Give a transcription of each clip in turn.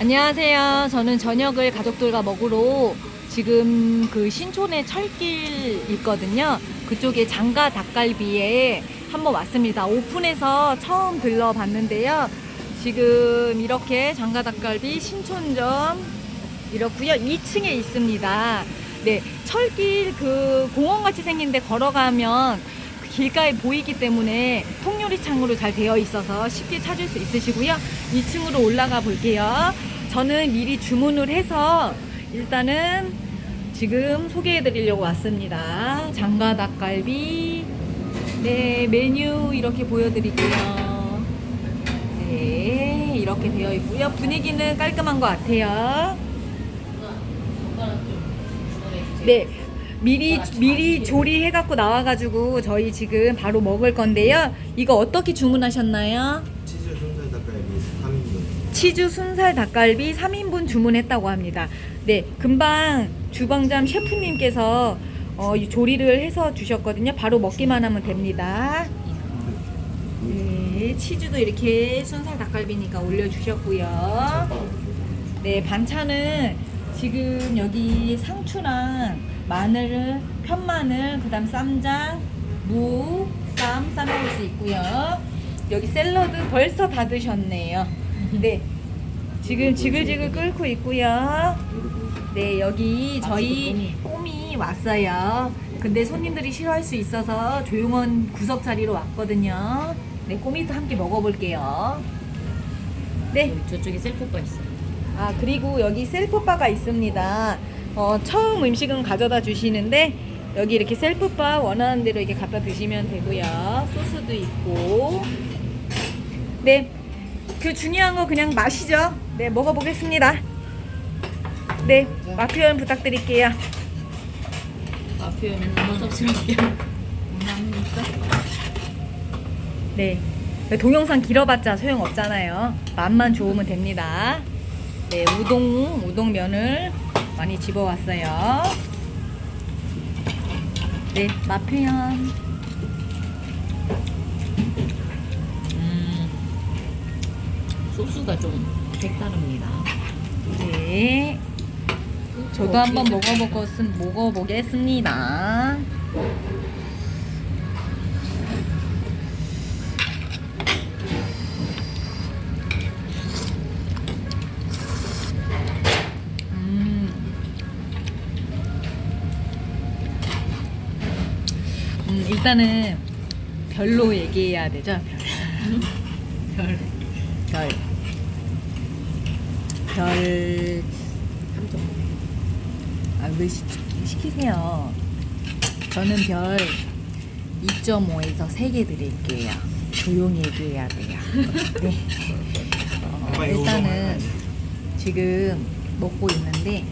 안녕하세요. 저는 저녁을 가족들과 먹으러 지금 그 신촌의 철길 있거든요. 그쪽에 장가 닭갈비에 한번 왔습니다. 오픈해서 처음 들러봤는데요. 지금 이렇게 장가 닭갈비 신촌점 이렇고요. 2층에 있습니다. 네, 철길 그 공원 같이 생긴데 걸어가면 그 길가에 보이기 때문에 통유리 창으로 잘 되어 있어서 쉽게 찾을 수 있으시고요. 2층으로 올라가 볼게요. 저는 미리 주문을 해서 일단은 지금 소개해 드리려고 왔습니다. 장가 닭갈비. 네, 메뉴 이렇게 보여드릴게요. 네, 이렇게 되어 있고요. 분위기는 깔끔한 것 같아요. 네. 미리 미리 조리해 갖고 나와 가지고 저희 지금 바로 먹을 건데요. 이거 어떻게 주문하셨나요? 치즈 순살 닭갈비 3인분 주문했다고 합니다. 네, 금방 주방장 셰프님께서 어, 이 조리를 해서 주셨거든요. 바로 먹기만 하면 됩니다. 네, 치즈도 이렇게 순살 닭갈비니까 올려주셨고요. 네, 반찬은 지금 여기 상추랑 마늘, 편마늘, 그 다음 쌈장, 무, 쌈 싸먹을 수 있고요. 여기 샐러드 벌써 다 드셨네요. 네, 지금 지글지글 끓고 있고요. 네, 여기 저희 꼬미 왔어요. 근데 손님들이 싫어할 수 있어서 조용한 구석 자리로 왔거든요. 네, 꼬미도 함께 먹어볼게요. 네, 저쪽에 셀프바 있어. 아 그리고 여기 셀프바가 있습니다. 어, 처음 음식은 가져다 주시는데 여기 이렇게 셀프바 원하는 대로 이렇게 갖다 드시면 되고요. 소스도 있고. 네, 그 중요한 거 그냥 마시죠. 네, 먹어보겠습니다. 네, 맛 표현 부탁드릴게요. 네, 동영상 길어봤자 소용 없잖아요. 맛만 좋으면 됩니다. 네, 우동 우동면을 많이 집어왔어요. 네, 맛 표현. 음, 소스가 좀 색다릅니다. 네. 저도 한번 먹어보겠, 먹어보겠습니다. 음. 음, 일단은 별로 얘기해야 되죠? 별. 별. 별. 함정. 아, 왜 시, 시키세요? 저는 별 2.5에서 3개 드릴게요. 조용히 얘기해야 돼요. 네. 어, 일단은. 지금 먹고 있는데,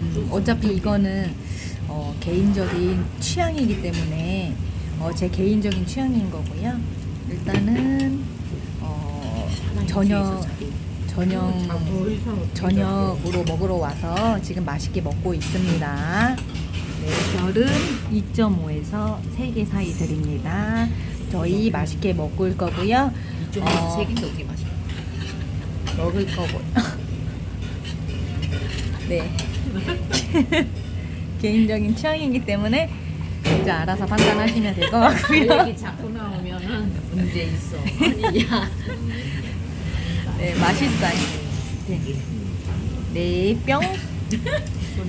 음, 어차피 이거는 어, 개인적인 취향이기 때문에 어, 제 개인적인 취향인 거고요. 일단은 어, 저녁 저녁 저녁으로 먹으러 와서 지금 맛있게 먹고 있습니다. 네, 별은 2.5에서 3개 사이 드립니다. 저희 맛있게 먹을 거고요. 이쪽에서 어. 세 개인데 어떻게 맛있어? 먹을 거고요. 네. 개인적인 취향이기 때문에 이제 알아서 판단하시면 될것그 같고요. 얘기 자꾸 나오면은 문제 있어. 아니 야. 네, 맛있어요. 네, 네 뿅.